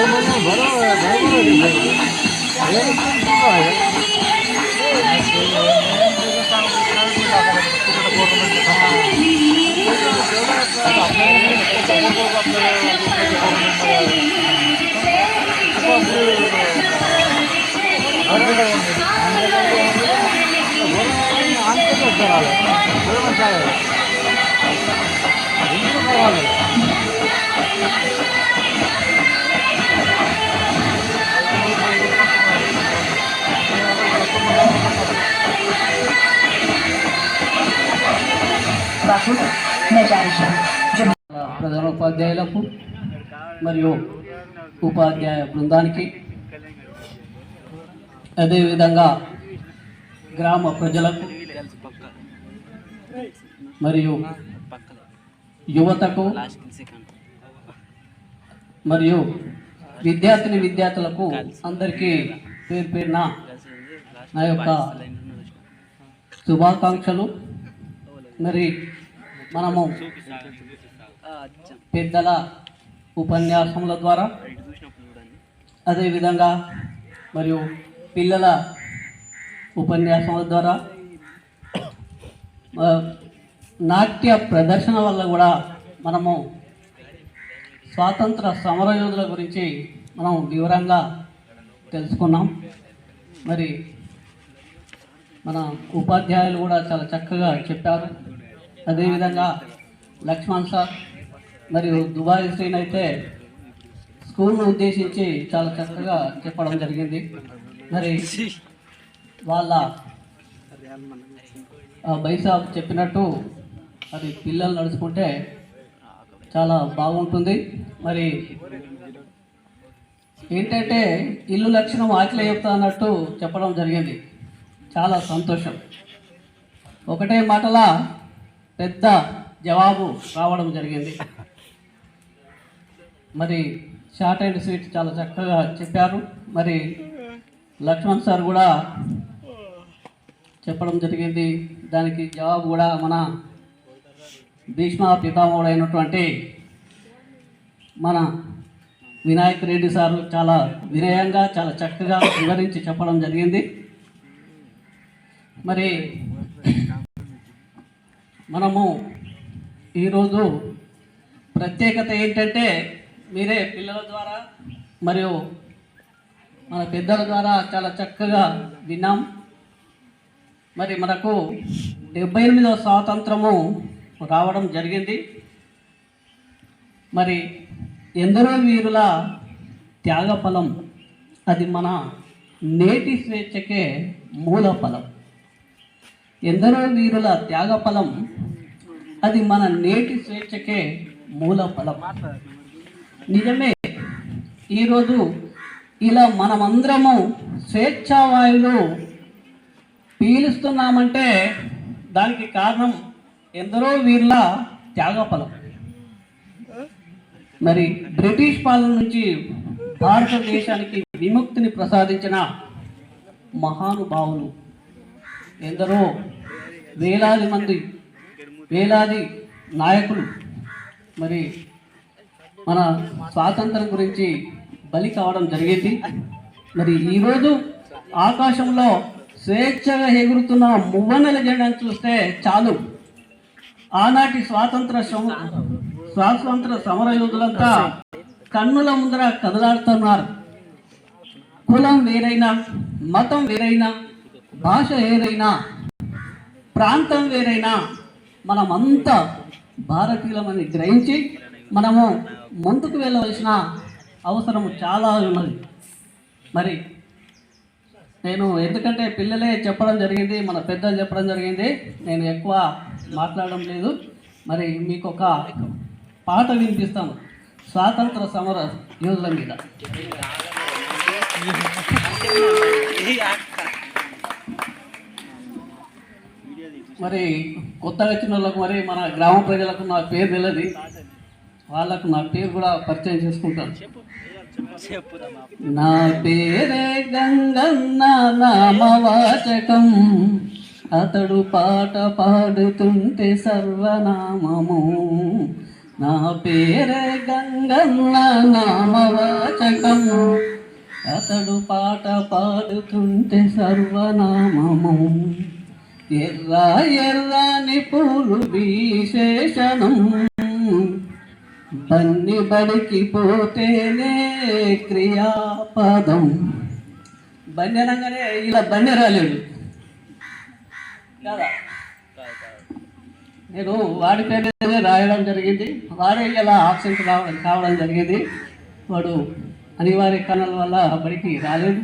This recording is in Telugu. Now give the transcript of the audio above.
government ప్రధాన ఉపాధ్యాయులకు మరియు ఉపాధ్యాయ బృందానికి అదేవిధంగా గ్రామ ప్రజలకు మరియు యువతకు మరియు విద్యార్థిని విద్యార్థులకు అందరికీ పేరు పేరున నా యొక్క శుభాకాంక్షలు. మరి మనము పెద్దల ఉపన్యాసముల ద్వారా అదేవిధంగా మరియు పిల్లల ఉపన్యాసముల ద్వారా నాట్య ప్రదర్శన వల్ల కూడా మనము స్వాతంత్ర సమరయోధుల గురించి మనం వివరంగా తెలుసుకున్నాం. మరి మన ఉపాధ్యాయులు కూడా చాలా చక్కగా చెప్పారు. అదేవిధంగా లక్ష్మణ్ సార్ మరియు దుబాయ్ శ్రీన్ అయితే స్కూల్ను ఉద్దేశించి చాలా చక్కగా చెప్పడం జరిగింది. మరి వాళ్ళ బైసాబ్ చెప్పినట్టు మరి పిల్లలు నడుచుకుంటే చాలా బాగుంటుంది. మరి ఏంటంటే ఇల్లు లక్షణం ఆకలి చెప్తా అన్నట్టు చెప్పడం జరిగింది. చాలా సంతోషం. ఒకటే మాటలా పెద్ద జవాబు రావడం జరిగింది. మరి షార్ట్ అండ్ స్వీట్ చాలా చక్కగా చెప్పారు. మరి లక్ష్మణ్ సార్ కూడా చెప్పడం జరిగింది. దానికి జవాబు కూడా మన భీష్మ పితామహుడు అయినటువంటి మన వినాయక్ రెడ్డి సారు చాలా వినయంగా చాలా చక్కగా వివరించి చెప్పడం జరిగింది. మరి మనము ఈరోజు ప్రత్యేకత ఏంటంటే మీరే పిల్లల ద్వారా మరియు మన పెద్దల ద్వారా చాలా చక్కగా విన్నాం. మరి మనకు డెబ్బై ఎనిమిదవ స్వాతంత్రము రావడం జరిగింది. మరి ఎందరో వీరుల త్యాగ ఫలం అది మన నేటి స్వేచ్ఛకే మూల ఫలం ఎందరో వీరుల త్యాగ ఫలం అది మన నేటి స్వేచ్ఛకే మూల ఫలం నిజమే. ఈరోజు ఇలా మనమందరము స్వేచ్ఛావాయులు పీలుస్తున్నామంటే దానికి కారణం ఎందరో వీళ్ళ త్యాగఫలం. మరి బ్రిటిష్ పాలన నుంచి భారతదేశానికి విముక్తిని ప్రసాదించిన మహానుభావులు ఎందరో వేలాది మంది వేలాది నాయకులు. మరి మన స్వాతంత్రం గురించి బలి కావడం జరిగింది. మరి ఈరోజు ఆకాశంలో స్వేచ్ఛగా ఎగురుతున్న మువ్వన్నెల జెండాను చూస్తే చాలు. ఆనాటి స్వాతంత్ర సమ- స్వాతంత్ర సమర యోధులంతా కన్నుల ముందర కదలాడుతున్నారు. కులం వేరైనా మతం వేరైనా భాష ఏదైనా ప్రాంతం వేరైనా మనమంతా భారతీయులమని గ్రహించి మనము ముందుకు వెళ్ళవలసిన అవసరం చాలా ఉన్నది. మరి నేను ఎందుకంటే పిల్లలే చెప్పడం జరిగింది మన పెద్దలు చెప్పడం జరిగింది నేను ఎక్కువ మాట్లాడడం లేదు. మరి మీకు ఒక పాట వినిపిస్తాను. స్వాతంత్ర సమర యోధుల మీద. మరి కొత్తగా వచ్చిన వాళ్ళకు మరి మన గ్రామ ప్రజలకు నా పేరు తెలియదు వాళ్ళకు నా పేరు కూడా పరిచయం చేసుకుంటాను. నా పేరే గంగన్న నామవాచకం. అతడు పాట పాడుతుంటే సర్వనామము. నా పేరే గంగన్న నామవాచకం. అతడు పాట పాడుతుంటే సర్వనామము. ఎర్ర ఎర్రని పూలు విశేషణం బన్ని బడికి పోతేనే క్రియాపదం. బండి అనగానే ఇలా బండి రాలేడు కదా? నేను వాడి పేరు రాయడం జరిగింది. వాడే ఇలా ఆబ్సెంట్ రావడం కావడం జరిగింది. వాడు అనివార్య కారణాల వల్ల బడికి రాలేదు.